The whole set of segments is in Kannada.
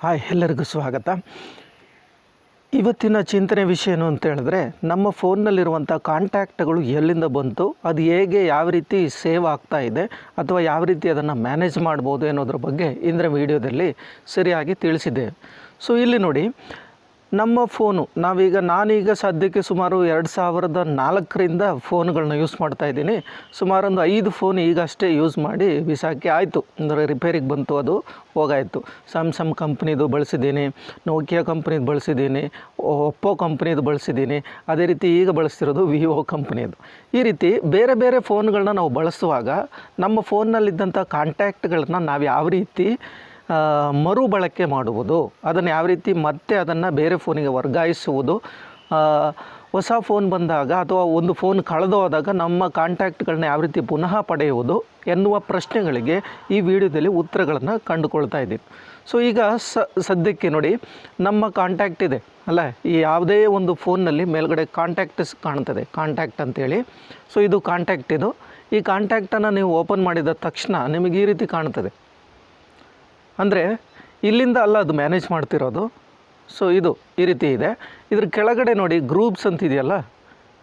ಹಾಯ್, ಎಲ್ಲರಿಗೂ ಸ್ವಾಗತ. ಇವತ್ತಿನ ಚಿಂತನೆ ವಿಷಯ ಏನು ಅಂತ ಹೇಳಿದ್ರೆ, ನಮ್ಮ ಫೋನ್ನಲ್ಲಿರುವಂಥ ಕಾಂಟ್ಯಾಕ್ಟ್ಗಳು ಎಲ್ಲಿಂದ ಬಂತು, ಅದು ಹೇಗೆ ಯಾವ ರೀತಿ ಸೇವ್ ಆಗ್ತಾ ಇದೆ, ಅಥವಾ ಯಾವ ರೀತಿ ಅದನ್ನು ಮ್ಯಾನೇಜ್ ಮಾಡ್ಬೋದು ಅನ್ನೋದ್ರ ಬಗ್ಗೆ ಇಂದ್ರ ವಿಡಿಯೋದಲ್ಲಿ ಸರಿಯಾಗಿ ತಿಳಿಸಿದ್ದೇವೆ ಸೊ, ಇಲ್ಲಿ ನೋಡಿ ನಮ್ಮ ಫೋನು, ನಾವೀಗ ನಾನೀಗ ಸದ್ಯಕ್ಕೆ ಸುಮಾರು ಎರಡು ಸಾವಿರದ ನಾಲ್ಕರಿಂದ ಫೋನ್ಗಳನ್ನ ಯೂಸ್ ಮಾಡ್ತಾ ಇದ್ದೀನಿ. ಸುಮಾರು ಒಂದು ಐದು ಫೋನ್ ಈಗಷ್ಟೇ ಯೂಸ್ ಮಾಡಿ ಬಿಸಾಕಿ ಆಯಿತು. ಅಂದರೆ ರಿಪೇರಿಗೆ ಬಂತು ಅದು, ಹೋಗಾಯಿತು. ಸ್ಯಾಮ್ಸಂಗ್ ಕಂಪ್ನಿದು ಬಳಸಿದ್ದೀನಿ ನೋಕಿಯಾ ಕಂಪ್ನಿದು ಬಳಸಿದ್ದೀನಿ ಒಪ್ಪೋ ಕಂಪ್ನಿದು ಬಳಸಿದ್ದೀನಿ. ಅದೇ ರೀತಿ ಈಗ ಬಳಸ್ತಿರೋದು ವಿವೋ ಕಂಪ್ನಿದು. ಈ ರೀತಿ ಬೇರೆ ಬೇರೆ ಫೋನ್ಗಳನ್ನ ನಾವು ಬಳಸುವಾಗ ನಮ್ಮ ಫೋನ್ನಲ್ಲಿದ್ದಂಥ ಕಾಂಟ್ಯಾಕ್ಟ್ಗಳನ್ನ ನಾವು ಯಾವ ರೀತಿ ಮರುಬಳಕೆ ಮಾಡುವುದು. ಅದನ್ನು ಯಾವ ರೀತಿ ಮತ್ತೆ ಅದನ್ನು ಬೇರೆ ಫೋನಿಗೆ ವರ್ಗಾಯಿಸುವುದು. ಹೊಸ ಫೋನ್ ಬಂದಾಗ ಅಥವಾ ಒಂದು ಫೋನ್ ಕಳೆದು ಹೋದಾಗ ನಮ್ಮ ಕಾಂಟ್ಯಾಕ್ಟ್ಗಳನ್ನ ಯಾವ ರೀತಿ ಪುನಃ ಪಡೆಯುವುದು ಎನ್ನುವ ಪ್ರಶ್ನೆಗಳಿಗೆ ಈ ವಿಡಿಯೋದಲ್ಲಿ ಉತ್ತರಗಳನ್ನು ಕಂಡುಕೊಳ್ತಾ ಇದ್ದೀನಿ. ಸೊ ಈಗ ಸದ್ಯಕ್ಕೆ ನೋಡಿ, ನಮ್ಮ ಕಾಂಟ್ಯಾಕ್ಟ್ ಇದೆ, ಅಲ್ಲ? ಈ ಯಾವುದೇ ಒಂದು ಫೋನ್ನಲ್ಲಿ ಮೇಲ್ಗಡೆ ಕಾಂಟ್ಯಾಕ್ಟ್ಸ್ ಕಾಣ್ತದೆ ಕಾಂಟ್ಯಾಕ್ಟ್ ಅಂತೇಳಿ. ಸೊ ಇದು ಕಾಂಟ್ಯಾಕ್ಟ್ ಇದು. ಈ ಕಾಂಟ್ಯಾಕ್ಟನ್ನು ನೀವು ಓಪನ್ ಮಾಡಿದ ತಕ್ಷಣ ನಿಮಗೆ ಈ ರೀತಿ ಕಾಣ್ತದೆ. ಅಂದರೆ ಇಲ್ಲಿಂದ ಅಲ್ಲ ಅದು ಮ್ಯಾನೇಜ್ ಮಾಡ್ತಿರೋದು. ಸೊ ಇದು ಈ ರೀತಿ ಇದೆ. ಇದ್ರ ಕೆಳಗಡೆ ನೋಡಿ ಗ್ರೂಪ್ಸ್ ಅಂತ ಇದೆಯಲ್ಲ?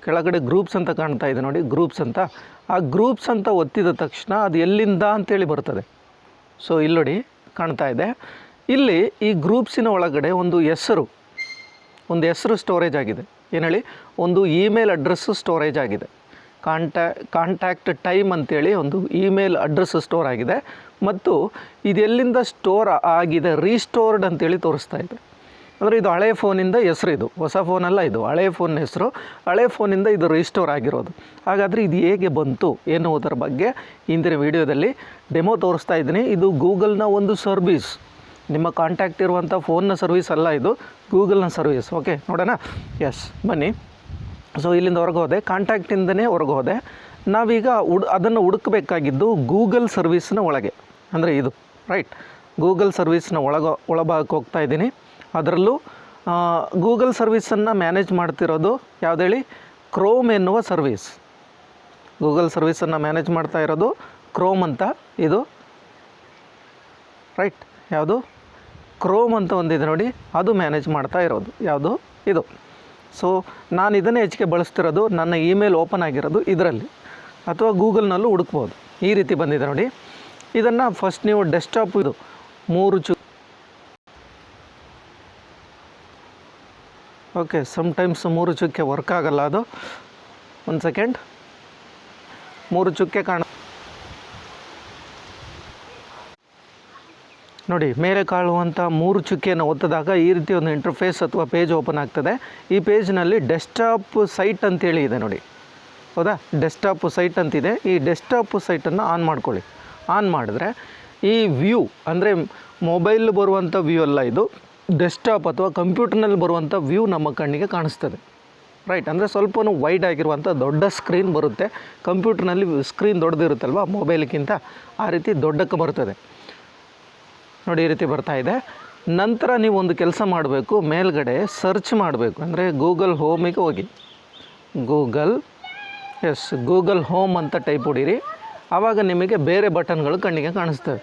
ಕೆಳಗಡೆ ಗ್ರೂಪ್ಸ್ ಅಂತ ಕಾಣ್ತಾ ಇದೆ ನೋಡಿ ಗ್ರೂಪ್ಸ್ ಅಂತ. ಆ ಗ್ರೂಪ್ಸ್ ಅಂತ ಒತ್ತಿದ ತಕ್ಷಣ ಅದು ಎಲ್ಲಿಂದ ಅಂತೇಳಿ ಬರ್ತದೆ. ಸೊ ಇಲ್ಲಿ ನೋಡಿ ಕಾಣ್ತಾ ಇದೆ. ಇಲ್ಲಿ ಈ ಗ್ರೂಪ್ಸಿನ ಒಳಗಡೆ ಒಂದು ಹೆಸರು. ಒಂದು ಹೆಸರು ಸ್ಟೋರೇಜ್ ಆಗಿದೆ. ಏನು ಹೇಳಿ? ಒಂದು ಇಮೇಲ್ ಅಡ್ರೆಸ್ಸು ಸ್ಟೋರೇಜ್ ಆಗಿದೆ. ಕಾಂಟ್ಯಾ ಕಾಂಟ್ಯಾಕ್ಟ್ ಟೈಮ್ ಅಂತೇಳಿ ಒಂದು ಇಮೇಲ್ ಅಡ್ರೆಸ್ ಸ್ಟೋರ್ ಆಗಿದೆ. ಮತ್ತು ಇದೆಲ್ಲಿಂದ ಸ್ಟೋರ್ ಆಗಿದೆ ರೀಸ್ಟೋರ್ಡ್ ಅಂತೇಳಿ ತೋರಿಸ್ತಾ ಇದೆ. ಅಂದರೆ ಇದು ಹಳೆ ಫೋನಿಂದ ಹೆಸರು ಇದು. ಹೊಸ ಫೋನಲ್ಲ ಇದು. ಹಳೆ ಫೋನ್ ಹೆಸರು. ಹಳೆ ಫೋನಿಂದ ಇದು ರೀಸ್ಟೋರ್ ಆಗಿರೋದು. ಹಾಗಾದರೆ ಇದು ಹೇಗೆ ಬಂತು ಎನ್ನುವುದರ ಬಗ್ಗೆ ಇಂದಿನ ವಿಡಿಯೋದಲ್ಲಿ ಡೆಮೋ ತೋರಿಸ್ತಾ ಇದ್ದೀನಿ. ಇದು ಗೂಗಲ್ನ ಒಂದು ಸರ್ವಿಸ್ ನಿಮ್ಮ ಕಾಂಟ್ಯಾಕ್ಟ್ ಇರುವಂಥ ಫೋನ್ನ ಸರ್ವಿಸ್ ಅಲ್ಲ ಇದು. ಗೂಗಲ್ನ ಸರ್ವಿಸ್ ಓಕೆ ನೋಡೋಣ? ಎಸ್ ಬನ್ನಿ. ಸೊ ಇಲ್ಲಿಂದ ಹೊರಗೆ ಹೋದೆ. ಕಾಂಟ್ಯಾಕ್ಟಿಂದನೇ ಹೊರಗೆ ಹೋದೆ. ನಾವೀಗ ಹುಡ್ ಅದನ್ನು ಹುಡುಕಬೇಕಾಗಿದ್ದು ಗೂಗಲ್ ಸರ್ವಿಸ್ನ ಒಳಗೆ. ಅಂದರೆ ಇದು ರೈಟ್ ಗೂಗಲ್ ಸರ್ವಿಸ್ನ ಒಳಗೆ, ಒಳಭಾಗಕ್ಕೆ ಹೋಗ್ತಾ ಇದ್ದೀನಿ. ಅದರಲ್ಲೂ ಗೂಗಲ್ ಸರ್ವಿಸನ್ನು ಮ್ಯಾನೇಜ್ ಮಾಡ್ತಿರೋದು ಯಾವ್ದು ಹೇಳಿ ಕ್ರೋಮ್ ಎನ್ನುವ ಸರ್ವಿಸ್ ಗೂಗಲ್ ಸರ್ವಿಸನ್ನು ಮ್ಯಾನೇಜ್ ಮಾಡ್ತಾ ಇರೋದು ಕ್ರೋಮ್ ಅಂತ. ಇದು ರೈಟ್ ಯಾವುದು? ಕ್ರೋಮ್ ಅಂತ ಒಂದಿದೆ ನೋಡಿ. ಅದು ಮ್ಯಾನೇಜ್ ಮಾಡ್ತಾ ಇರೋದು. ಯಾವುದು? ಇದು. ಸೊ ನಾನು ಇದನ್ನೇ ಹೆಚ್ಚಿಗೆ ಬಳಸ್ತಿರೋದು ನನ್ನ ಇಮೇಲ್ ಓಪನ್ ಆಗಿರೋದು ಇದರಲ್ಲಿ. ಅಥವಾ ಗೂಗಲ್ನಲ್ಲೂ ಹುಡುಕ್ಬೋದು. ಈ ರೀತಿ ಬಂದಿದೆ ನೋಡಿ. ಇದನ್ನು ಫಸ್ಟ್ ನೀವು ಡೆಸ್ಕ್ಟಾಪ್ ಇದು ಮೂರು ಚು ಓಕೆ ಸಮ್ಟೈಮ್ಸ್ ಮೂರು ಚುಕ್ಕೆ ವರ್ಕ್ ಆಗಲ್ಲ ಅದು. ಒಂದು ಸೆಕೆಂಡ್ ಮೂರು ಚುಕ್ಕೆ ಕಾಣ ನೋಡಿ, ಮೇಲೆ ಕಾಳುವಂಥ ಮೂರು ಚುಕ್ಕಿಯನ್ನು ಒತ್ತಿದಾಗ ಈ ರೀತಿ ಒಂದು ಇಂಟರ್ಫೇಸ್ ಅಥವಾ ಪೇಜ್ ಓಪನ್ ಆಗ್ತದೆ. ಈ ಪೇಜ್ನಲ್ಲಿ ಡೆಸ್ಕ್ಟಾಪ್ ಸೈಟ್ ಅಂತೇಳಿ ಇದೆ ನೋಡಿ. ಹೌದಾ? ಡೆಸ್ಕ್ಟಾಪ್ ಸೈಟ್ ಅಂತಿದೆ. ಈ ಡೆಸ್ಕ್ಟಾಪ್ ಸೈಟನ್ನು ಆನ್ ಮಾಡ್ಕೊಳ್ಳಿ. ಆನ್ ಮಾಡಿದ್ರೆ ಈ ವ್ಯೂ ಅಂದರೆ ಮೊಬೈಲ್ ಬರುವಂಥ ವ್ಯೂ ಅಲ್ಲ ಇದು. ಡೆಸ್ಕ್ಟಾಪ್ ಅಥವಾ ಕಂಪ್ಯೂಟರ್ನಲ್ಲಿ ಬರುವಂಥ ವ್ಯೂ ನಮ್ಮ ಕಣ್ಣಿಗೆ ಕಾಣಿಸ್ತದೆ. ರೈಟ್ ಅಂದರೆ ಸ್ವಲ್ಪ ವೈಡ್ ಆಗಿರುವಂಥ ದೊಡ್ಡ ಸ್ಕ್ರೀನ್ ಬರುತ್ತೆ. ಕಂಪ್ಯೂಟರ್ನಲ್ಲಿ ಸ್ಕ್ರೀನ್ ದೊಡ್ಡದಿರುತ್ತಲ್ವ? ಮೊಬೈಲ್ಗಿಂತ ಆ ರೀತಿ ದೊಡ್ಡಕ್ಕೆ ಬರ್ತದೆ. ನೋಡಿ, ಈ ರೀತಿ ಬರ್ತಾ ಇದೆ. ನಂತರ ನೀವು ಒಂದು ಕೆಲಸ ಮಾಡಬೇಕು, ಮೇಲ್ಗಡೆ ಸರ್ಚ್ ಮಾಡಬೇಕು. ಅಂದರೆ ಗೂಗಲ್ ಹೋಮಿಗೆ ಹೋಗಿ. ಗೂಗಲ್ ಎಸ್ ಗೂಗಲ್ ಹೋಮ್ ಅಂತ ಟೈಪ್ ಹೊಡಿರಿ. ಆವಾಗ ನಿಮಗೆ ಬೇರೆ ಬಟನ್ಗಳು ಕಣ್ಣಿಗೆ ಕಾಣಿಸ್ತವೆ.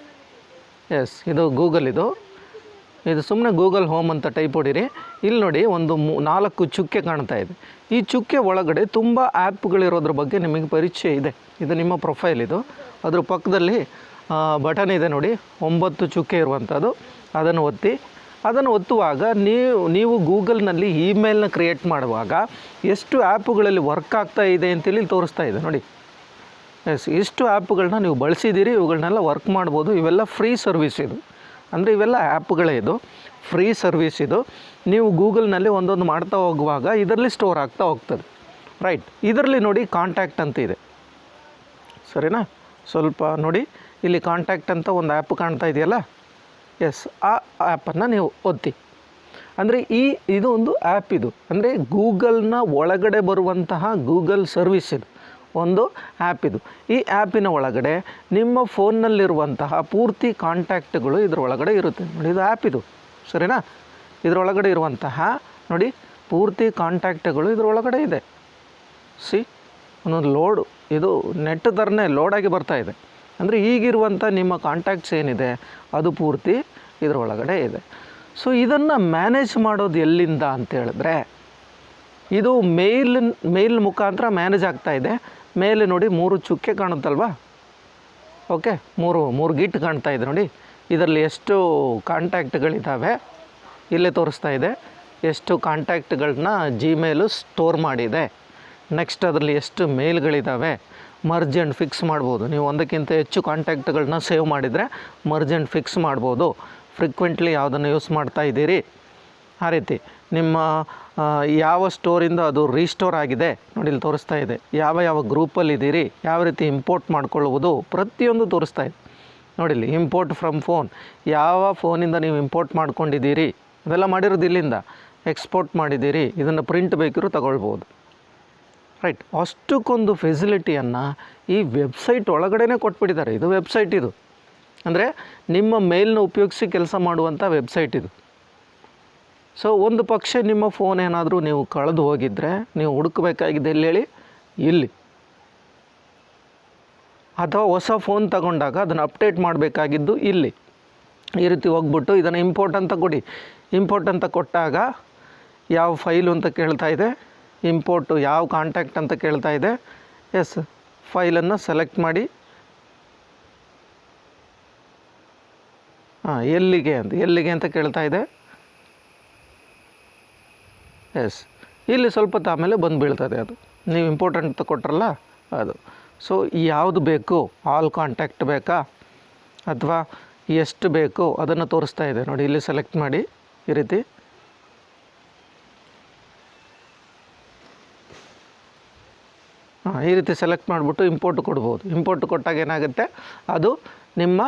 ಎಸ್ ಇದು ಗೂಗಲ್ ಇದು. ಇದು ಸುಮ್ಮನೆ ಗೂಗಲ್ ಹೋಮ್ ಅಂತ ಟೈಪ್ ಹೊಡಿರಿ. ಇಲ್ಲಿ ನೋಡಿ, ಒಂದು ಮೂ, ನಾಲ್ಕು ಚುಕ್ಕೆ ಕಾಣ್ತಾ ಇದೆ. ಈ ಚುಕ್ಕೆ ಒಳಗಡೆ ತುಂಬ ಆ್ಯಪ್ಗಳಿರೋದ್ರ ಬಗ್ಗೆ ನಿಮಗೆ ಪರಿಚಯ ಇದೆ. ಇದು ನಿಮ್ಮ ಪ್ರೊಫೈಲ್ ಇದು. ಅದ್ರ ಪಕ್ಕದಲ್ಲಿ ಬಟನ್ ಇದೆ ನೋಡಿ, ಒಂಬತ್ತು ಚುಕ್ಕೆ ಇರುವಂಥದ್ದು ಅದನ್ನು ಒತ್ತಿ, ಅದನ್ನು ಒತ್ತುವಾಗ ನೀವು ನೀವು ಗೂಗಲ್ನಲ್ಲಿ ಇಮೇಲ್ನ ಕ್ರಿಯೇಟ್ ಮಾಡುವಾಗ ಎಷ್ಟು ಆ್ಯಪ್ಗಳಲ್ಲಿ ವರ್ಕ್ ಆಗ್ತಾ ಇದೆ ಅಂತೇಳಿ ತೋರಿಸ್ತಾ ಇದೆ ನೋಡಿ. ಎಸ್, ಎಷ್ಟು ಆ್ಯಪ್ಗಳನ್ನ ನೀವು ಬಳಸಿದ್ದೀರಿ, ಇವುಗಳನ್ನೆಲ್ಲ ವರ್ಕ್ ಮಾಡ್ಬೋದು, ಇವೆಲ್ಲ ಫ್ರೀ ಸರ್ವಿಸ್ ಇದು. ಅಂದರೆ ಇವೆಲ್ಲ ಆ್ಯಪ್ಗಳೇ ಇದು. ಫ್ರೀ ಸರ್ವಿಸ್ ಇದು. ನೀವು ಗೂಗಲ್ನಲ್ಲಿ ಒಂದೊಂದು ಮಾಡ್ತಾ ಹೋಗುವಾಗ ಇದರಲ್ಲಿ ಸ್ಟೋರ್ ಆಗ್ತಾ ಹೋಗ್ತದೆ. ರೈಟ್, ಇದರಲ್ಲಿ ನೋಡಿ ಕಾಂಟ್ಯಾಕ್ಟ್ ಅಂತ ಇದೆ. ಸರಿನಾ? ಸ್ವಲ್ಪ ನೋಡಿ. ಇಲ್ಲಿ ಕಾಂಟ್ಯಾಕ್ಟ್ ಅಂತ ಒಂದು ಆ್ಯಪ್ ಕಾಣ್ತಾ ಇದೆಯಲ್ಲ? ಎಸ್ ಆ ಆ್ಯಪನ್ನು ನೀವು ಒತ್ತಿ ಅಂದರೆ ಈ, ಇದು ಒಂದು ಆ್ಯಪ್ ಇದು. ಅಂದರೆ ಗೂಗಲ್ನ ಒಳಗಡೆ ಬರುವಂತಹ ಗೂಗಲ್ ಸರ್ವಿಸ್ ಇದು. ಒಂದು ಆ್ಯಪ್ ಇದು. ಈ ಆ್ಯಪಿನ ಒಳಗಡೆ ನಿಮ್ಮ ಫೋನ್ನಲ್ಲಿರುವಂತಹ ಪೂರ್ತಿ ಕಾಂಟ್ಯಾಕ್ಟ್ಗಳು ಇದ್ರ ಒಳಗಡೆ ಇರುತ್ತೆ. ನೋಡಿ, ಇದು ಆ್ಯಪ್ ಇದು. ಸರಿನಾ? ಇದರೊಳಗಡೆ ಇರುವಂತಹ, ನೋಡಿ, ಪೂರ್ತಿ ಕಾಂಟ್ಯಾಕ್ಟ್ಗಳು ಇದರೊಳಗಡೆ ಇದೆ. ಸಿ ಒಂದೊಂದು ಲೋಡು ಇದು ನೆಟ್ ಥರನೇ ಲೋಡಾಗಿ ಬರ್ತಾ ಇದೆ. ಅಂದರೆ ಈಗಿರುವಂಥ ನಿಮ್ಮ ಕಾಂಟ್ಯಾಕ್ಟ್ಸ್ ಏನಿದೆ, ಅದು ಪೂರ್ತಿ ಇದರೊಳಗಡೆ ಇದೆ. ಸೊ ಇದನ್ನು ಮ್ಯಾನೇಜ್ ಮಾಡೋದು ಎಲ್ಲಿಂದ ಅಂತೇಳಿದ್ರೆ ಇದು ಮೇಲ್ ಮೇಲ್ ಮುಖಾಂತರ ಮ್ಯಾನೇಜ್ ಆಗ್ತಾ ಇದೆ. ಮೇಲೆ ನೋಡಿ ಮೂರು ಚುಕ್ಕೆ ಕಾಣುತ್ತಲ್ವಾ? ಓಕೆ ಮೂರು ಮೂರು ಗಿಟ್ ಕಾಣ್ತಾ ಇದೆ ನೋಡಿ. ಇದರಲ್ಲಿ ಎಷ್ಟು ಕಾಂಟ್ಯಾಕ್ಟ್ಗಳಿದ್ದಾವೆ ಇಲ್ಲೇ ತೋರಿಸ್ತಾ ಇದೆ. ಎಷ್ಟು ಕಾಂಟ್ಯಾಕ್ಟ್ಗಳನ್ನ ಜಿಮೇಲು ಸ್ಟೋರ್ ಮಾಡಿದೆ. ನೆಕ್ಸ್ಟ್ ಅದರಲ್ಲಿ ಎಷ್ಟು ಮೇಲ್ಗಳಿದ್ದಾವೆ ಮರ್ಜ್ ಆ್ಯಂಡ್ ಫಿಕ್ಸ್ ಮಾಡ್ಬೋದು. ನೀವು ಒಂದಕ್ಕಿಂತ ಹೆಚ್ಚು ಕಾಂಟ್ಯಾಕ್ಟ್ಗಳನ್ನ ಸೇವ್ ಮಾಡಿದರೆ ಮರ್ಜ್ ಆ್ಯಂಡ್ ಫಿಕ್ಸ್ ಮಾಡ್ಬೋದು. ಫ್ರೀಕ್ವೆಂಟ್ಲಿ ಯಾವುದನ್ನು ಯೂಸ್ ಮಾಡ್ತಾ ಇದ್ದೀರಿ? ಆ ರೀತಿ. ನಿಮ್ಮ ಯಾವ ಸ್ಟೋರಿಂದ ಅದು ರೀಸ್ಟೋರ್ ಆಗಿದೆ? ನೋಡಿ, ಇಲ್ಲಿ ತೋರಿಸ್ತಾ ಇದೆ. ಯಾವ ಯಾವ ಗ್ರೂಪಲ್ಲಿ ಇದ್ದೀರಿ? ಯಾವ ರೀತಿ ಇಂಪೋರ್ಟ್ ಮಾಡ್ಕೊಳ್ಳುವುದು? ಪ್ರತಿಯೊಂದು ತೋರಿಸ್ತಾ ಇದೆ. ನೋಡಿಲ್ಲಿ ಇಂಪೋರ್ಟ್ ಫ್ರಮ್ ಫೋನ್. ಯಾವ ಫೋನಿಂದ ನೀವು ಇಂಪೋರ್ಟ್ ಮಾಡ್ಕೊಂಡಿದ್ದೀರಿ? ಅದೆಲ್ಲ ಮಾಡಿರೋದು ಇಲ್ಲಿಂದ. ಎಕ್ಸ್ಪೋರ್ಟ್ ಮಾಡಿದ್ದೀರಿ. ಇದನ್ನು ಪ್ರಿಂಟ್ ಬೇಕಿರೋ ತಗೊಳ್ಬೋದು. ರೈಟ್ ಅಷ್ಟಕ್ಕೊಂದು ಫೆಸಿಲಿಟಿಯನ್ನು ಈ ವೆಬ್ಸೈಟ್ ಒಳಗಡೆ ಕೊಟ್ಬಿಟ್ಟಿದ್ದಾರೆ. ಇದು ವೆಬ್ಸೈಟ್ ಇದು. ಅಂದರೆ ನಿಮ್ಮ ಮೇಲ್ನ ಉಪಯೋಗಿಸಿ ಕೆಲಸ ಮಾಡುವಂಥ ವೆಬ್ಸೈಟ್ ಇದು. ಸೊ ಒಂದು ಪಕ್ಷ ನಿಮ್ಮ ಫೋನ್ ಏನಾದರೂ ನೀವು ಕಳೆದು ಹೋಗಿದ್ದರೆ ನೀವು ಹುಡುಕಬೇಕಾಗಿದೆ ಎಲ್ಲಿ ಹೇಳಿ? ಇಲ್ಲಿ. ಅಥವಾ ಹೊಸ ಫೋನ್ ತಗೊಂಡಾಗ ಅದನ್ನು ಅಪ್ಡೇಟ್ ಮಾಡಬೇಕಾಗಿದ್ದು ಇಲ್ಲಿ. ಈ ರೀತಿ ಹೋಗ್ಬಿಟ್ಟು ಇದನ್ನು ಇಂಪೋರ್ಟ್ ಅಂತ ಕೊಡಿ. ಇಂಪೋರ್ಟ್ ಅಂತ ಕೊಟ್ಟಾಗ ಯಾವ ಫೈಲು ಅಂತ ಕೇಳ್ತಾ ಇದೆ? ಇಂಪೋರ್ಟು ಯಾವ ಕಾಂಟ್ಯಾಕ್ಟ್ ಅಂತ ಕೇಳ್ತಾ ಇದೆ. ಎಸ್ ಫೈಲನ್ನು ಸೆಲೆಕ್ಟ್ ಮಾಡಿ. ಹಾಂ, ಎಲ್ಲಿಗೆ ಅಂತ ಎಲ್ಲಿಗೆ ಅಂತ ಕೇಳ್ತಾ ಇದೆ. ಎಸ್ ಇಲ್ಲಿ ಸ್ವಲ್ಪ ಆಮೇಲೆ ಬಂದು ಬೀಳ್ತದೆ ಅದು. ನೀವು ಇಂಪಾರ್ಟೆಂಟ್ ಅಂತ ಕೊಟ್ರಲ್ಲ ಅದು. ಸೊ ಯಾವುದು ಬೇಕು? ಆಲ್ ಕಾಂಟ್ಯಾಕ್ಟ್ ಬೇಕಾ? ಅಥವಾ ಎಷ್ಟು ಬೇಕು? ಅದನ್ನು ತೋರಿಸ್ತಾ ಇದೆ ನೋಡಿ, ಇಲ್ಲಿ ಸೆಲೆಕ್ಟ್ ಮಾಡಿ ಈ ರೀತಿ. ಈ ರೀತಿ ಸೆಲೆಕ್ಟ್ ಮಾಡಿಬಿಟ್ಟು ಇಂಪೋರ್ಟ್ ಕೊಡ್ಬೋದು. ಇಂಪೋರ್ಟ್ ಕೊಟ್ಟಾಗ ಏನಾಗುತ್ತೆ? ಅದು ನಿಮ್ಮ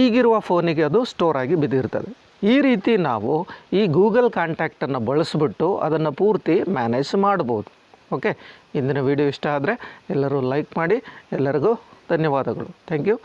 ಈಗಿರುವ ಫೋನಿಗೆ ಅದು ಸ್ಟೋರ್ ಆಗಿ ಬಿದ್ದಿರ್ತದೆ. ಈ ರೀತಿ ನಾವು ಈ ಗೂಗಲ್ ಕಾಂಟ್ಯಾಕ್ಟನ್ನು ಬಳಸಿಬಿಟ್ಟು ಅದನ್ನು ಪೂರ್ತಿ ಮ್ಯಾನೇಜ್ ಮಾಡ್ಬೋದು. ಓಕೆ ಇಂದಿನ ವಿಡಿಯೋ ಇಷ್ಟ ಆದರೆ ಎಲ್ಲರೂ ಲೈಕ್ ಮಾಡಿ, ಎಲ್ಲರಿಗೂ ಧನ್ಯವಾದಗಳು. Thank you